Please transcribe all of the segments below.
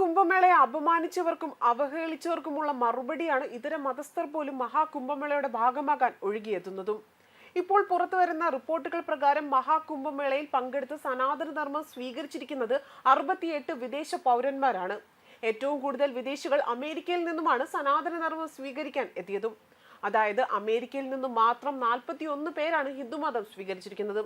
മഹാകുംഭമേളയെ അപമാനിച്ചവർക്കും അവഹേളിച്ചവർക്കുമുള്ള മറുപടിയാണ് ഇതര മതസ്ഥർ പോലും മഹാകുംഭമേളയുടെ ഭാഗമാകാൻ ഒഴുകിയെത്തുന്നതും. ഇപ്പോൾ പുറത്തുവരുന്ന റിപ്പോർട്ടുകൾ പ്രകാരം മഹാകുംഭമേളയിൽ പങ്കെടുത്ത് സനാതനധർമ്മം സ്വീകരിച്ചിരിക്കുന്നത് അറുപത്തിയെട്ട് വിദേശ പൗരന്മാരാണ്. ഏറ്റവും കൂടുതൽ വിദേശികൾ അമേരിക്കയിൽ നിന്നുമാണ് സനാതനധർമ്മം സ്വീകരിക്കാൻ എത്തിയതും. അതായത് അമേരിക്കയിൽ നിന്നും മാത്രം നാൽപ്പത്തി ഒന്ന് പേരാണ് ഹിന്ദുമതം സ്വീകരിച്ചിരിക്കുന്നത്.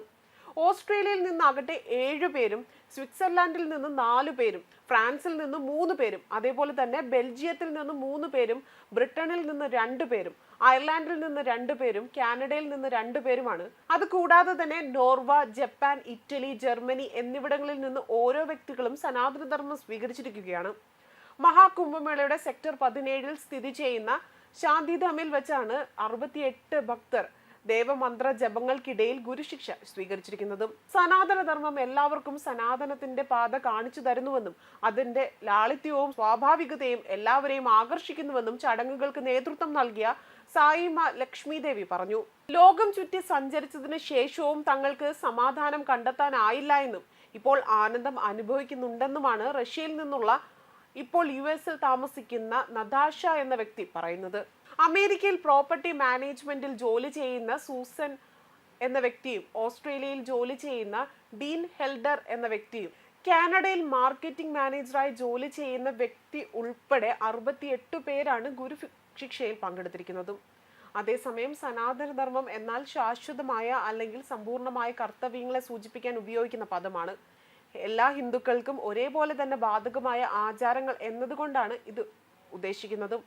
ഓസ്ട്രേലിയയിൽ നിന്നാകട്ടെ ഏഴ് പേരും സ്വിറ്റ്സർലാൻഡിൽ നിന്ന് നാല് പേരും ഫ്രാൻസിൽ നിന്ന് മൂന്ന് പേരും അതേപോലെ തന്നെ ബെൽജിയത്തിൽ നിന്ന് മൂന്ന് പേരും ബ്രിട്ടനിൽ നിന്ന് രണ്ട് പേരും അയർലാൻഡിൽ നിന്ന് രണ്ട് പേരും കാനഡയിൽ നിന്ന് രണ്ട് പേരുമാണ്. അത് കൂടാതെ തന്നെ നോർവ ജപ്പാൻ ഇറ്റലി ജർമ്മനി എന്നിവിടങ്ങളിൽ നിന്ന് ഓരോ വ്യക്തികളും സനാതനധർമ്മം സ്വീകരിച്ചിരിക്കുകയാണ്. മഹാകുംഭമേളയുടെ സെക്ടർ പതിനേഴിൽ സ്ഥിതി ചെയ്യുന്ന ശാന്തിധാമിൽ വെച്ചാണ് അറുപത്തിയെട്ട് ഭക്തർ ദേവമന്ത്ര ജപങ്ങൾക്കിടയിൽ ഗുരുശിക്ഷ സ്വീകരിച്ചിരിക്കുന്നതും സനാതനധർമ്മം എല്ലാവർക്കും സനാതനത്തിന്റെ പാത കാണിച്ചു തരുന്നുവെന്നും അതിന്റെ ലാളിത്യവും സ്വാഭാവികതയും എല്ലാവരെയും ആകർഷിക്കുന്നുവെന്നും ചടങ്ങുകൾക്ക് നേതൃത്വം നൽകിയ സായിമ ലക്ഷ്മി ദേവി പറഞ്ഞു. ലോകം ചുറ്റി സഞ്ചരിച്ചതിന് ശേഷവും തങ്ങൾക്ക് സമാധാനം കണ്ടെത്താനായില്ല എന്നും ഇപ്പോൾ ആനന്ദം അനുഭവിക്കുന്നുണ്ടെന്നുമാണ് റഷ്യയിൽ നിന്നുള്ള ഇപ്പോൾ യു എസിൽ താമസിക്കുന്ന നദാഷ എന്ന വ്യക്തി പറയുന്നത്. അമേരിക്കയിൽ പ്രോപ്പർട്ടി മാനേജ്മെന്റിൽ ജോലി ചെയ്യുന്ന സൂസൻ എന്ന വ്യക്തിയും ഓസ്ട്രേലിയയിൽ ജോലി ചെയ്യുന്ന ഡീൻ ഹെൽഡർ എന്ന വ്യക്തിയും കാനഡയിൽ മാർക്കറ്റിംഗ് മാനേജറായി ജോലി ചെയ്യുന്ന വ്യക്തി ഉൾപ്പെടെ അറുപത്തിയെട്ട് പേരാണ് ഗുരു ശിക്ഷയിൽ പങ്കെടുത്തിരിക്കുന്നതും. അതേസമയം സനാതനധർമ്മം എന്നാൽ ശാശ്വതമായ അല്ലെങ്കിൽ സമ്പൂർണമായ കർത്തവ്യങ്ങളെ സൂചിപ്പിക്കാൻ ഉപയോഗിക്കുന്ന പദമാണ്. എല്ലാ ഹിന്ദുക്കൾക്കും ഒരേപോലെ തന്നെ ബാധകമായ ആചാരങ്ങൾ എന്നതുകൊണ്ടാണ് ഇത് ഉദ്ദേശിക്കുന്നതും.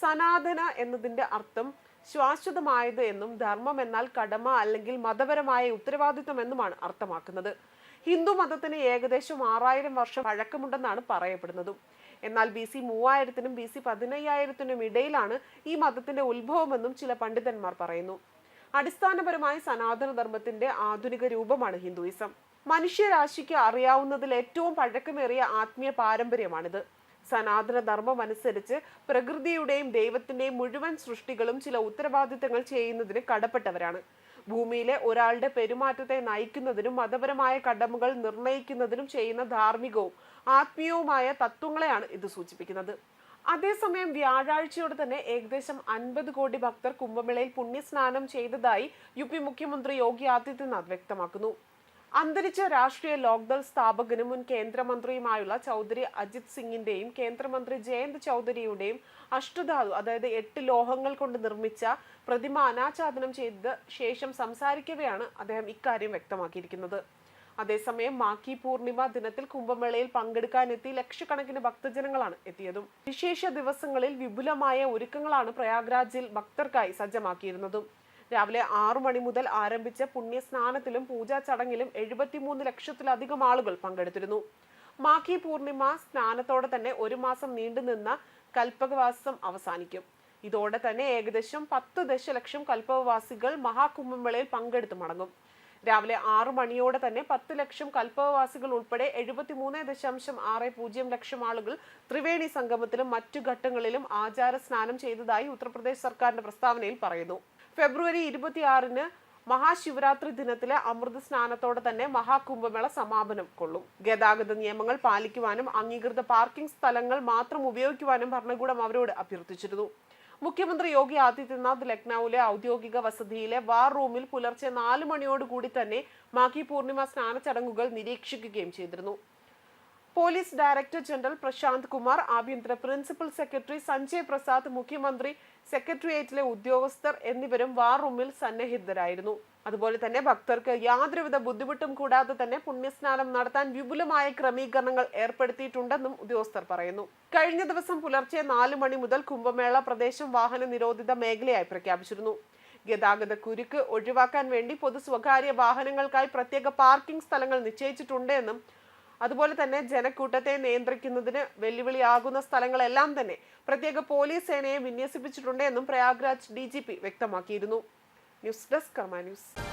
സനാതന എന്നതിന്റെ അർത്ഥം ശാശ്വതമായത് എന്നും ധർമ്മം എന്നാൽ കടമ അല്ലെങ്കിൽ മതപരമായ ഉത്തരവാദിത്വം എന്നുമാണ് അർത്ഥമാക്കുന്നത്. ഹിന്ദു മതത്തിന് ഏകദേശം ആറായിരം വർഷം പഴക്കമുണ്ടെന്നാണ് പറയപ്പെടുന്നതും. എന്നാൽ ബി സി മൂവായിരത്തിനും ബി സി പതിനയ്യായിരത്തിനും ഇടയിലാണ് ഈ മതത്തിന്റെ ഉത്ഭവമെന്നും ചില പണ്ഡിതന്മാർ പറയുന്നു. അടിസ്ഥാനപരമായി സനാതനധർമ്മത്തിന്റെ ആധുനിക രൂപമാണ് ഹിന്ദുയിസം. മനുഷ്യരാശിക്ക് അറിയാവുന്നതിൽ ഏറ്റവും പഴക്കമേറിയ ആത്മീയ പാരമ്പര്യമാണിത്. സനാതന ധർമ്മം അനുസരിച്ച് പ്രകൃതിയുടെയും ദൈവത്തിന്റെയും മുഴുവൻ സൃഷ്ടികളും ചില ഉത്തരവാദിത്തങ്ങൾ ചെയ്യുന്നതിന് കടപ്പെട്ടവരാണ്. ഭൂമിയിലെ ഒരാളുടെ പെരുമാറ്റത്തെ നയിക്കുന്നതിനും മതപരമായ കടമകൾ നിർണയിക്കുന്നതിനും ചെയ്യുന്ന ധാർമ്മികവും ആത്മീയവുമായ തത്വങ്ങളെയാണ് ഇത് സൂചിപ്പിക്കുന്നത്. അതേസമയം വ്യാഴാഴ്ചയോടെ തന്നെ ഏകദേശം അൻപത് കോടി ഭക്തർ കുംഭമേളയിൽ പുണ്യസ്നാനം ചെയ്തതായി യു പി മുഖ്യമന്ത്രി യോഗി ആദിത്യനാഥ് വ്യക്തമാക്കുന്നു. അന്തരിച്ച രാഷ്ട്രീയ ലോക്ദൾ സ്ഥാപകനും മുൻ കേന്ദ്രമന്ത്രിയുമായുള്ള ചൗധരി അജിത് സിംഗിന്റെയും കേന്ദ്രമന്ത്രി ജയന്ത് ചൗധരിയുടെയും അഷ്ടധാതു അതായത് എട്ട് ലോഹങ്ങൾ കൊണ്ട് നിർമ്മിച്ച പ്രതിമ അനാച്ഛാദനം ചെയ്ത ശേഷം സംസാരിക്കവെയാണ് അദ്ദേഹം ഇക്കാര്യം വ്യക്തമാക്കിയിരിക്കുന്നത്. അതേസമയം മാക്കി പൂർണിമ ദിനത്തിൽ കുംഭമേളയിൽ പങ്കെടുക്കാനെത്തി ലക്ഷക്കണക്കിന് ഭക്തജനങ്ങളാണ് എത്തിയതും. വിശേഷ ദിവസങ്ങളിൽ വിപുലമായ ഒരുക്കങ്ങളാണ് പ്രയാഗ്രാജിൽ ഭക്തർക്കായി സജ്ജമാക്കിയിരുന്നതും. രാവിലെ ആറു മണി മുതൽ ആരംഭിച്ച പുണ്യസ്നാനത്തിലും പൂജാ ചടങ്ങിലും എഴുപത്തിമൂന്ന് ലക്ഷത്തിലധികം ആളുകൾ പങ്കെടുത്തിരുന്നു. മാഘി പൂർണിമ സ്നാനത്തോടെ തന്നെ ഒരു മാസം നീണ്ടുനിന്ന കൽപ്പകവാസം അവസാനിക്കും. ഇതോടെ തന്നെ ഏകദേശം പത്ത് ദശലക്ഷം കൽപ്പകവാസികൾ മഹാകുംഭമേളയിൽ പങ്കെടുത്ത് മടങ്ങും. രാവിലെ ആറ് മണിയോടെ തന്നെ പത്ത് ലക്ഷം കൽപ്പകവാസികൾ ഉൾപ്പെടെ എഴുപത്തിമൂന്ന് ദശാംശം ആറ് പൂജ്യം ലക്ഷം ആളുകൾ ത്രിവേണി സംഗമത്തിലും മറ്റു ഘട്ടങ്ങളിലും ആചാര സ്നാനം ചെയ്തതായി ഉത്തർപ്രദേശ് സർക്കാരിന്റെ പ്രസ്താവനയിൽ പറയുന്നു. ഫെബ്രുവരി ഇരുപത്തിയാറിന് മഹാശിവരാത്രി ദിനത്തിലെ അമൃത സ്നാനത്തോടെ തന്നെ മഹാകുംഭമേള സമാപനം കൊള്ളും. ഗതാഗത നിയമങ്ങൾ പാലിക്കുവാനും അംഗീകൃത പാർക്കിംഗ് സ്ഥലങ്ങൾ മാത്രം ഉപയോഗിക്കുവാനും ഭരണകൂടം അവരോട് അഭ്യർത്ഥിച്ചിരുന്നു. മുഖ്യമന്ത്രി യോഗി ആദിത്യനാഥ് ലക്നൌവിലെ ഔദ്യോഗിക വസതിയിലെ വാർ റൂമിൽ പുലർച്ചെ നാല് മണിയോടുകൂടി തന്നെ മാഘി പൂർണിമ സ്നാന ചടങ്ങുകൾ നിരീക്ഷിക്കുകയും ചെയ്തിരുന്നു. Police director general Prashant Kumar ആഭ്യന്തര പ്രിൻസിപ്പൽ സെക്രട്ടറി സഞ്ജയ് പ്രസാദ് മുഖ്യമന്ത്രി സെക്രട്ടേറിയറ്റിലെ ഉദ്യോഗസ്ഥർ എന്നിവരും വാർ റൂമിൽ സന്നിഹിതരായിരുന്നു. അതുപോലെ തന്നെ ഭക്തർക്ക് യാതൊരുവിധ ബുദ്ധിമുട്ടും കൂടാതെ തന്നെ പുണ്യസ്നാനം നടത്താൻ വിപുലമായ ക്രമീകരണങ്ങൾ ഏർപ്പെടുത്തിയിട്ടുണ്ടെന്നും ഉദ്യോഗസ്ഥർ പറയുന്നു. കഴിഞ്ഞ ദിവസം പുലർച്ചെ നാല് മണി മുതൽ കുംഭമേള പ്രദേശം വാഹന നിരോധിത മേഖലയായി പ്രഖ്യാപിച്ചിരുന്നു. ഗതാഗത കുരുക്ക് ഒഴിവാക്കാൻ വേണ്ടി പൊതു സ്വകാര്യ വാഹനങ്ങൾക്കായി പ്രത്യേക പാർക്കിംഗ് സ്ഥലങ്ങൾ നിശ്ചയിച്ചിട്ടുണ്ട് എന്നും അതുപോലെ തന്നെ ജനക്കൂട്ടത്തെ നിയന്ത്രിക്കുന്നതിന് വെല്ലുവിളിയാകുന്ന സ്ഥലങ്ങളെല്ലാം തന്നെ പ്രത്യേക പോലീസ് സേനയെ വിന്യസിപ്പിച്ചിട്ടുണ്ട് എന്നും പ്രയാഗ്രാജ് ഡി വ്യക്തമാക്കിയിരുന്നു. News desk Karma news.